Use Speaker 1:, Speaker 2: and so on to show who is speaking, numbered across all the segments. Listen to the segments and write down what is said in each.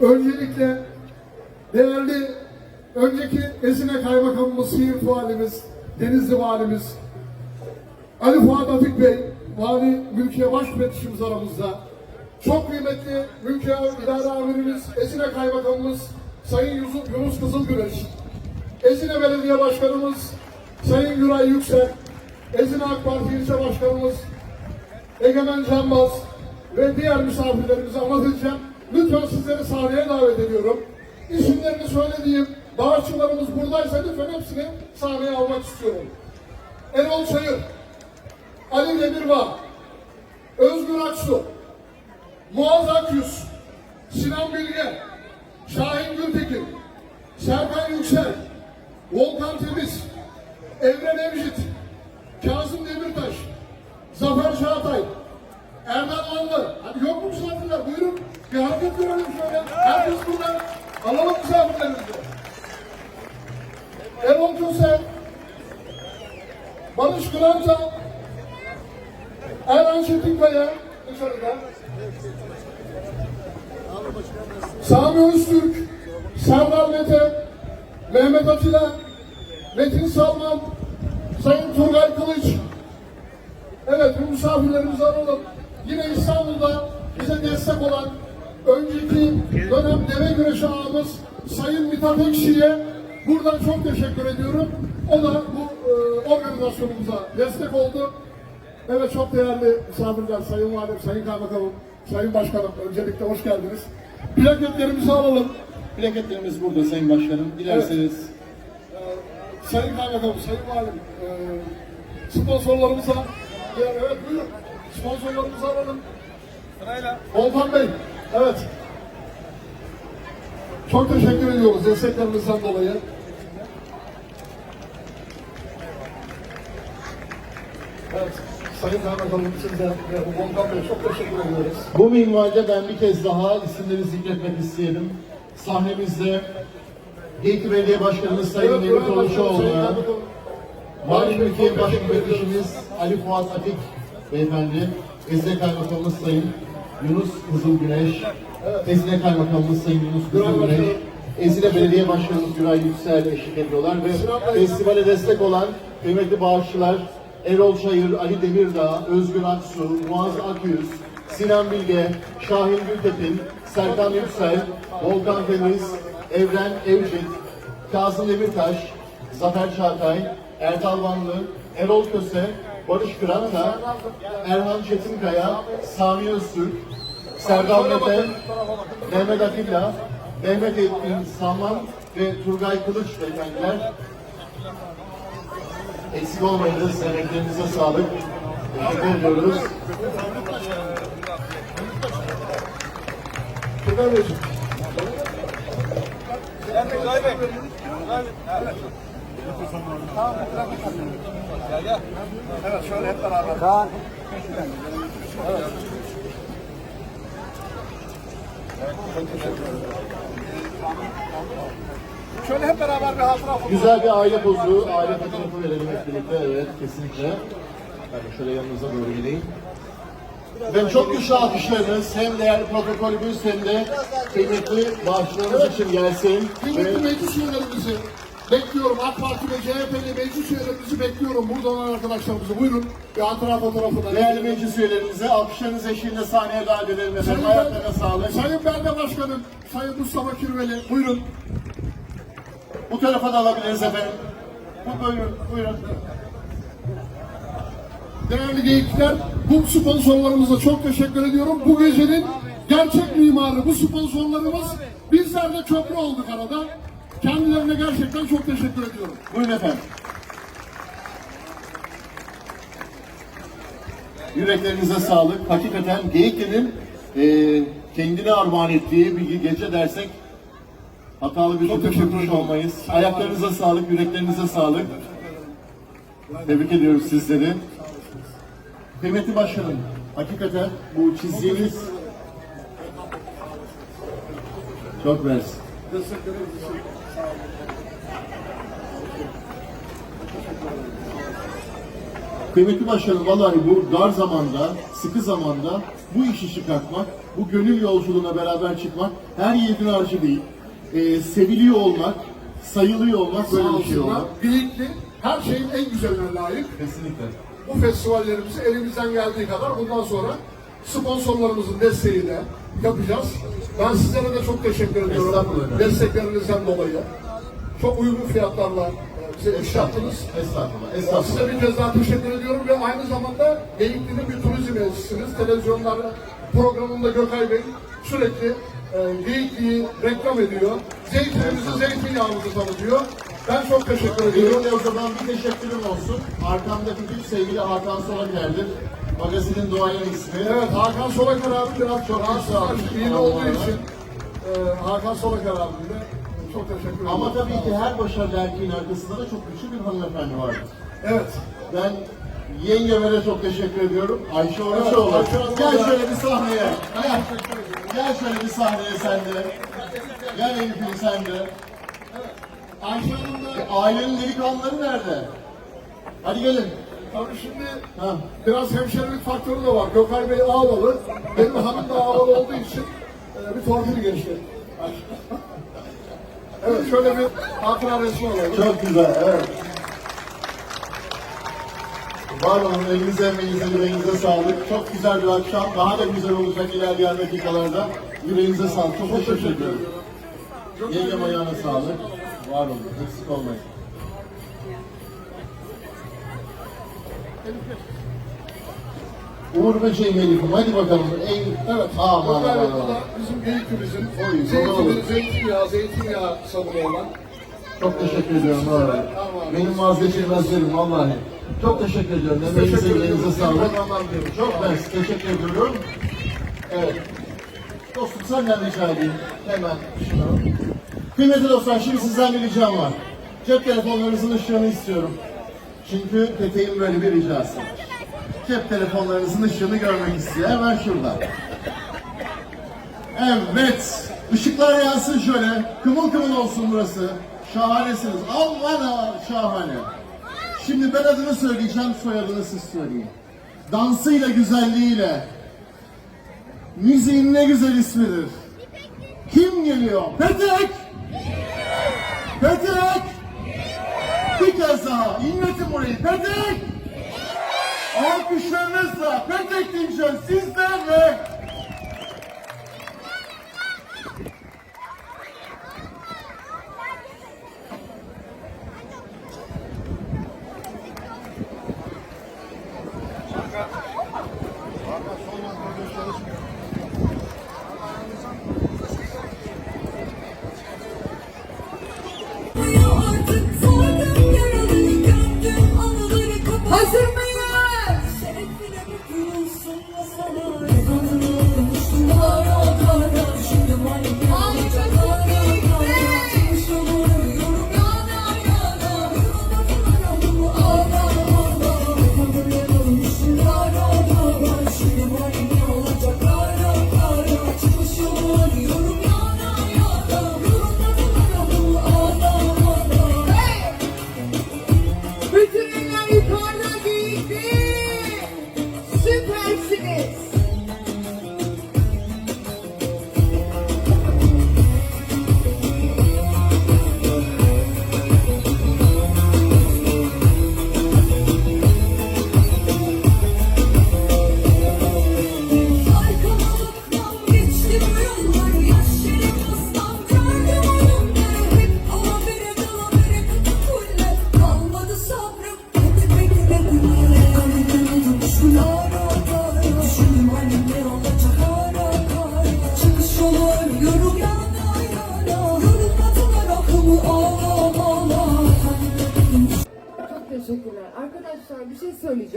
Speaker 1: Öncelikle değerli önceki Ezine Kaymakamımız, Siirt Valimiz, Denizli Valimiz, Ali Fuat Afik Bey, Vali Mülkiye Baş Müfettişimiz aramızda. Çok kıymetli Mülkiye İdare Amirimiz, Ezine Kaymakamımız, Sayın Yunus, Yunus Kızılgüreş, Ezine Belediye Başkanımız, Sayın Güray Yüksel, Ezine AK Parti İlçe Başkanımız, Egemen Canbaz ve diğer misafirlerimizi anlatacağım. Lütfen sizleri sahneye davet ediyorum. İsimlerini söylediğim bağışçılarımız buradaysa lütfen hepsini sahneye almak istiyorum. Erol Çayır, Ali Demirbağ, Özgür Aksu, Muaz Akyüz, Sinan Bilge, Şahin Gültekin, Serkan Yüksel, Volkan Temiz, Evren Evcit, Kazım Demirtaş, Zafer Çağatay, Erdal Anlı. Hadi yok mu misafirler? Buyurun. Bir hareket görelim şöyle. Herkes burada. Alalım misafirlerimizi. Erol Köse, Barış Kıranca, Erhan Çetinkaya dışarıda. Sami Öztürk, Serdar Mete, Mehmet Atilla, Metin Salman, Sayın Turgay Kılıç. Evet bu misafirlerimizi alalım. Yine İstanbul'da bize destek olan önceki dönem deve güreşi ağamız Sayın Mithat Ekşi'ye buradan çok teşekkür ediyorum. O da bu e, organizasyonumuza destek oldu. Evet çok değerli misafirler, Sayın Valim, Sayın Kaymakamım, Sayın Başkanım öncelikle hoş geldiniz. Plaketlerimizi alalım.
Speaker 2: Plaketlerimiz burada Sayın Başkanım. Dilerseniz
Speaker 1: Sayın Kaymakamım, Sayın Valim, e, sponsorlarımıza, evet buyurun, sponsorlarımızı alalım.
Speaker 3: Sırayla.
Speaker 1: Volkan Bey, evet. Çok teşekkür ediyoruz desteklerinizden dolayı. Evet, Sayın Kaymakamım size ve Volkan Bey çok teşekkür ediyoruz.
Speaker 2: bu minvalde ben bir kez daha isimleri zikretmek isteyelim. Sahnemizde İlk Belediye Başkanımız Sayın
Speaker 1: Evet,
Speaker 2: Konuşoğlu,
Speaker 1: Kaymakamım.
Speaker 2: Mali Mülkiye Baş
Speaker 1: Teşekkür ediyoruz.
Speaker 2: Müfettişimiz Ali Fuat Atik Beyefendi, Ezine Kaymakamımız Sayın Yunus Kızılgüneş, Ezine Kaymakamımız Sayın Yunus Kızılgüneş, Ezine Belediye Başkanımız Güray Yüksel eşlik ediyorlar ve festivale destek olan kıymetli bağışçılar Erol Çayır, Ali Demirdağ, Özgür Aksu, Muaz Akyüz, Sinan Bilge, Şahin Gültekin, Serkan Yüksel, Volkan Temiz, Evren Evcit, Kazım Demirtaş, Zafer Çağatay, Erdal Vanlı, Erol Köse, Barış Kıranka, Erhan Çetinkaya, Sami Öztürk, Serdar Mete, Mehmet Atilla, Mehmet Etkin Saman ve Turgay Kılıç beyefendiler. Eksik olmayınız, emeklerinize sağlık. Teşekkür ediyoruz.
Speaker 1: Turgay Beyciğim.
Speaker 3: Gel Bey, Gel Bey. Gel Bey. Gel gel.
Speaker 1: Evet şöyle hep beraber. Şöyle hep beraber bir hatıra.
Speaker 2: Güzel bir aile pozu, aile fotoğrafı verelim hep birlikte. Evet, kesinlikle. Ben şöyle yanınıza doğru gideyim. Ve çok güçlü alkışlarınız hem değerli protokolümüz hem de kıymetli bağışlarınız için gelsin.
Speaker 1: Kıymetli meclis üyelerimizi bekliyorum. AK Parti ve CHP'li meclis üyelerimizi bekliyorum. Burada olan arkadaşlarımızı buyurun. Bir hatıra fotoğrafına.
Speaker 2: değerli meclis üyelerimizi alkışlarınız eşliğinde sahneye davet edelim efendim. Ayaklarına sağlık.
Speaker 1: Sayın Berde Başkanım, Sayın Mustafa Kirveli buyurun.
Speaker 2: Bu tarafa da alabiliriz efendim. Bu buyurun, buyurun.
Speaker 1: Değerli geyikler, bu sponsorlarımıza çok teşekkür ediyorum. Bu gecenin gerçek mimarı, bu sponsorlarımız bizler de köprü olduk arada. Kendilerine gerçekten çok teşekkür ediyorum.
Speaker 2: Buyurun efendim. Yüreklerinize sağlık. Hakikaten Geyikli'nin e, kendine armağan ettiği bir gece dersek hatalı bir kurmuş
Speaker 1: ederim.
Speaker 2: olmayız. Ayaklarınıza sağlık, yüreklerinize sağlık. Tebrik ediyoruz sizleri. Kıymetli başkanım, hakikaten bu çizdiğiniz çok versin.
Speaker 1: Destekleriniz için
Speaker 2: Kıymetli başkanım vallahi bu dar zamanda, sıkı zamanda bu işi çıkartmak, bu gönül yolculuğuna beraber çıkmak her yiğidin harcı değil. Ee, seviliyor olmak, sayılıyor olmak böyle bir şey olmak.
Speaker 1: Geyikli her şeyin en güzeline layık.
Speaker 2: Kesinlikle.
Speaker 1: Bu festivallerimizi elimizden geldiği kadar bundan sonra sponsorlarımızın desteğiyle yapacağız. Ben sizlere de çok teşekkür ediyorum. Desteklerinizden dolayı. Çok uygun fiyatlarla e, bize iş yaptınız.
Speaker 2: Estağfurullah.
Speaker 1: Size
Speaker 2: Estağfurullah.
Speaker 1: bir kez daha teşekkür ediyorum ve aynı zamanda Geyikli'nin bir turizm elçisiniz. Televizyonlar programında Gökay Bey sürekli e, Geyikli'yi reklam ediyor. Zeytinimizi, zeytinyağımızı tanıtıyor. Ben çok teşekkür ediyorum.
Speaker 2: Benim de o zaman bir teşekkürüm olsun. Arkamdaki büyük sevgili Hakan Solaker'dir. Magazinin doğayan ismi.
Speaker 1: Evet Hakan Solakar abi biraz
Speaker 2: Çok
Speaker 1: rahatsız. İyi olduğu için e, Hakan Solakar abi de çok teşekkür ederim.
Speaker 2: Ama tabii ki her başarılı erkeğin arkasında da çok güçlü bir hanımefendi vardır.
Speaker 1: Evet.
Speaker 2: Ben yengeme de çok teşekkür ediyorum. Ayşe
Speaker 1: Evet. Ayşe Hanım'a
Speaker 2: Gel şöyle bir sahneye. Gel. Gel şöyle bir sahneye sen de. Gel Elif'in sen de.
Speaker 1: Ayşe Hanım da
Speaker 2: Ailenin delikanlıları nerede? Hadi gelin.
Speaker 1: tabii şimdi
Speaker 2: Ha.
Speaker 1: biraz hemşerilik faktörü de var. Gökay Bey Ağlalı. Benim hanım da Ağlalı olduğu için e, bir torpil geçti. Evet şöyle bir hatıra resmi alalım.
Speaker 2: Çok güzel, evet. Var olun, elinize emeğinize, yüreğinize sağlık. Çok güzel bir akşam. Daha da güzel olacak ilerleyen dakikalarda. Yüreğinize sağlık. Çok teşekkür ediyorum. Yengem ayağına sağlık. Var olun, eksik olmayın. Uğur Böceğim Elif'im, hadi bakalım. En, evet, aman aman aman.
Speaker 1: bizim Geyikli'mizin
Speaker 2: Oy,
Speaker 1: zeytini, zeytinyağı, zeytinyağı sabunu olan.
Speaker 2: Çok teşekkür ediyorum vallahi. Benim vazgeçilmezlerim vallahi. Çok teşekkür ediyorum. Emeğinize,
Speaker 1: ediyoruz.
Speaker 2: sağlık. Çok ben teşekkür ediyorum. Evet. Dostum senden rica edeyim. Hemen. Kıymetli dostlar şimdi sizden bir ricam var. Cep telefonlarınızın ışığını istiyorum. Çünkü Peteğin böyle bir ricası. Cep telefonlarınızın ışığını görmek istiyor. Hemen şurada. Evet. Işıklar yansın şöyle. Kımıl kımıl olsun burası. Şahanesiniz. Aman ha şahane. Şimdi ben adını söyleyeceğim, soyadını siz söyleyin. Dansıyla, güzelliğiyle. Müziğin ne güzel ismidir. Kim geliyor? Petek! Petek! Bir kez daha inletin burayı. Petek!
Speaker 4: Anıları kapattım Hazır mıyız?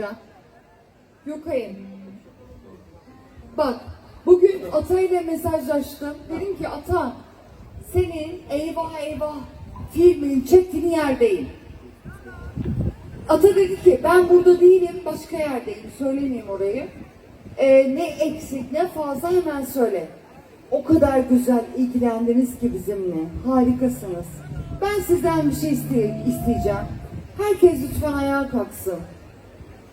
Speaker 5: Şey söyleyeceğim. Gökay'ım. Bak bugün Ata ile mesajlaştım. Dedim ki Ata senin eyvah eyvah filmini çektiğin yerdeyim. Ata dedi ki ben burada değilim başka yerdeyim. Söylemeyeyim orayı. Ee, ne eksik ne fazla hemen söyle. O kadar güzel ilgilendiniz ki bizimle. Harikasınız. Ben sizden bir şey iste- isteyeceğim. Herkes lütfen ayağa kalksın.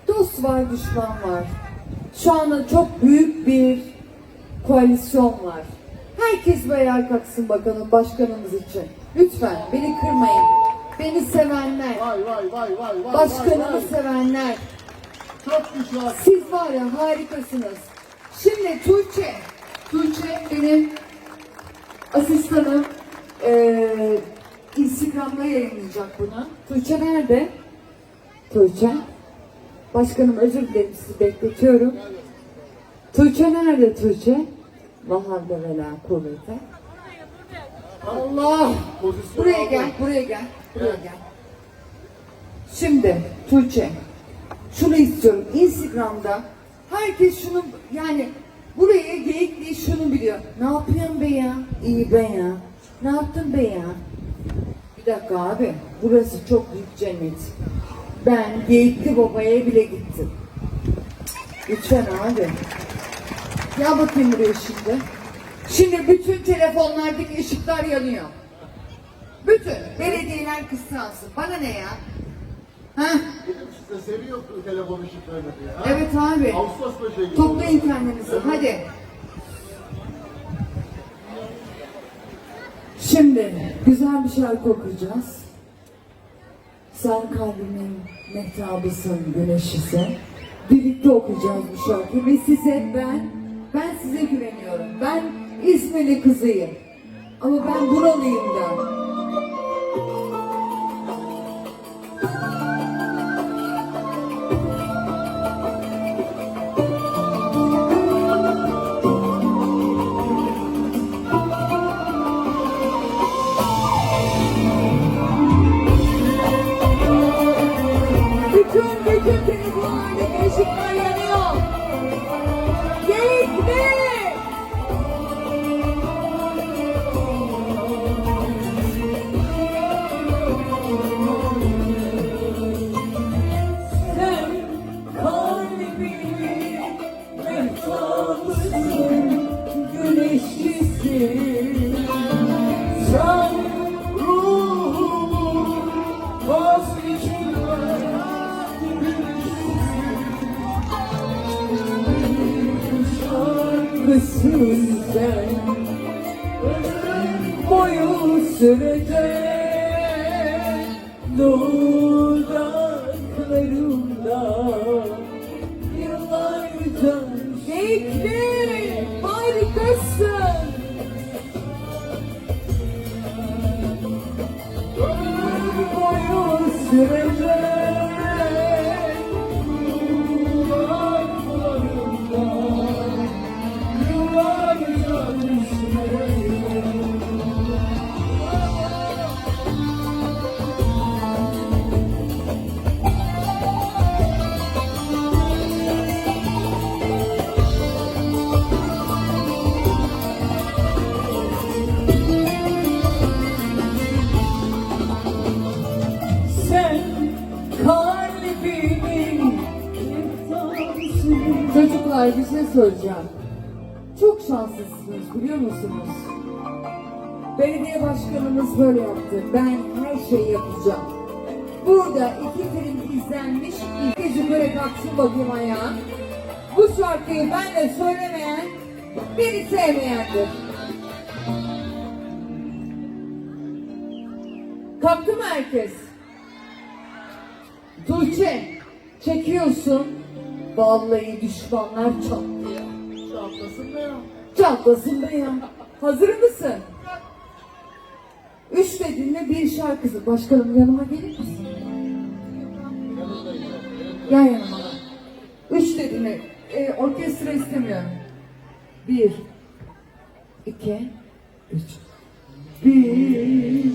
Speaker 5: Dost var, düşman var. Şu anda çok büyük bir koalisyon var. Herkes bir ayağa kalksın bakalım başkanımız için. Lütfen beni kırmayın. Beni sevenler,
Speaker 2: Vay vay vay vay vay. vay,
Speaker 5: başkanımı
Speaker 2: vay.
Speaker 5: sevenler.
Speaker 2: Çok güzel.
Speaker 5: Siz var ya harikasınız. Şimdi Tuğçe, Tuğçe benim asistanım. Ee, Instagram'da yayınlayacak bunu. Tuğçe nerede? Tuğçe. Başkanım özür dilerim sizi bekletiyorum. Tuğçe nerede Tuğçe? Vahavle ve la kuvvete. Allah! Buraya gel, buraya gel, buraya gel. Şimdi Tuğçe, şunu istiyorum. Instagram'da herkes şunu yani buraya geyikli şunu biliyor. Ne yapıyorsun be ya? İyi be ya. Ne yaptın be ya? Bir dakika abi. Burası çok büyük cennet. Ben geyikli babaya bile gittim. Lütfen abi. Gel bakayım buraya şimdi. Şimdi bütün telefonlardaki ışıklar yanıyor. Bütün belediyeler kıskansın. Bana ne ya? Heh,
Speaker 2: İşte seviyor telefon ışıklarını ha?
Speaker 5: evet abi.
Speaker 2: Ağustos böceği.
Speaker 5: Toplayın kendinizi. Hadi. Şimdi güzel bir şarkı okuyacağız. Sen kalbimin mehtabısın, güneşisin. Birlikte okuyacağız bu şarkıyı ve size ben, ben size güveniyorum. Ben İzmirli kızıyım. Ama ben buralıyım da. Bütün bütün telefonlardaki ışıklar
Speaker 6: şarkısın sen. Boyu sürecek dudaklarımda yıllarca
Speaker 5: Gitme! Söyleyeceğim. Çok şanslısınız biliyor musunuz? Belediye başkanımız böyle yaptı. Ben her şeyi yapacağım. Burada iki film izlenmiş. İlk yukarı kalksın bakayım ayağa. Bu şarkıyı benle söylemeyen beni sevmeyendir. Kalktı mı herkes? Tuğçe çekiyorsun. Vallahi düşmanlar çatlıyor.
Speaker 2: Çatlasın ne ya?
Speaker 5: Çatlasın be ya. Hazır mısın? Üç dediğinde bir şarkısı. Başkanım yanıma gelir misin? Gel yanıma. Üç dediğinde e, orkestra istemiyorum. Bir, iki, üç. Bir,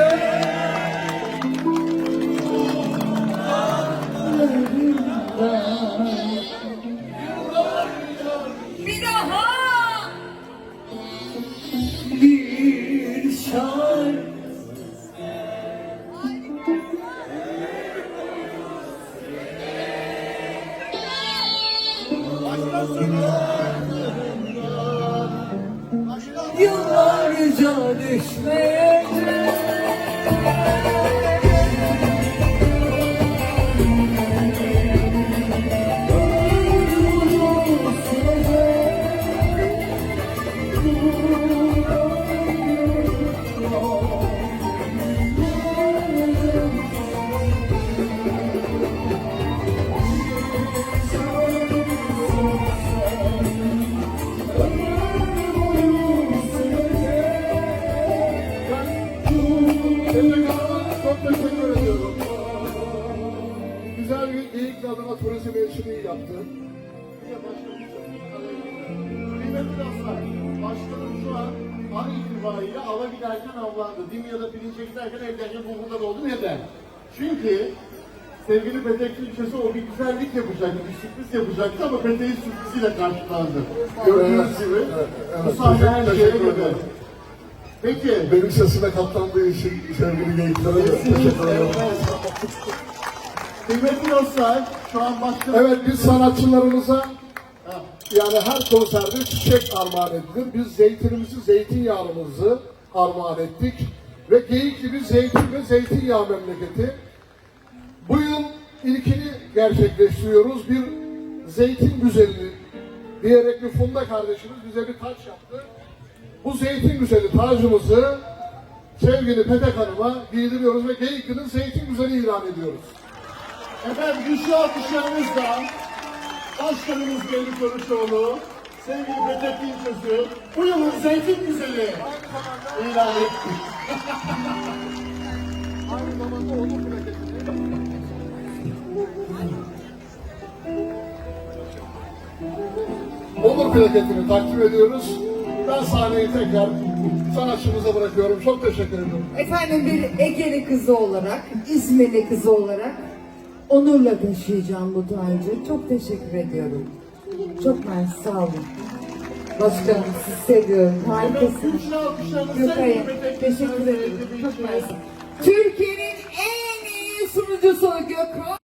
Speaker 2: sürecek. Spirit. İtibariyle ava giderken avlandı. Dimya'da pirinçe giderken evdeyken bulgurda oldu. Neden? Çünkü sevgili Petek ilçesi o bir güzellik yapacaktı, bir sürpriz yapacaktı ama Petek'in sürpriziyle karşılandı. Gördüğünüz gibi
Speaker 1: evet,
Speaker 2: bu
Speaker 1: evet.
Speaker 2: sahne her şeye göre. Peki,
Speaker 1: Benim sesime katlandığı için sevgili geyiklere de teşekkür ederim.
Speaker 2: Kıymetli dostlar, şu an başkanım...
Speaker 1: Evet biz sanatçılarımıza yani her konserde çiçek armağan edilir. Biz zeytinimizi, zeytinyağımızı armağan ettik. Ve Geyikli bir zeytin ve zeytinyağı memleketi. Bu yıl ilkini gerçekleştiriyoruz. Bir zeytin güzeli diyerek bir Funda kardeşimiz bize bir taç yaptı. Bu zeytin güzeli tacımızı sevgili Petek Hanım'a giydiriyoruz ve Geyikli'nin zeytin güzeli ilan ediyoruz.
Speaker 2: Efendim güçlü alkışlarımızla Başkanımız Melih Görüşoğlu, sevgili Petek İlçesi, bu yılın zeytin güzeli ilan etti.
Speaker 1: Aynı zamanda onun Onur plaketini takdim ediyoruz. Ben sahneyi tekrar sanatçımıza bırakıyorum. Çok teşekkür ediyorum.
Speaker 5: Efendim bir Ege'li kızı olarak, İzmirli kızı olarak onurla taşıyacağım bu tacı. Çok teşekkür ediyorum. Çok mersi, sağ olun. Başkanım sizi seviyorum. Harikasınız. Gökay'a teşekkür ederim. Çok mersi. Türkiye'nin en iyi sunucusu Gökhan.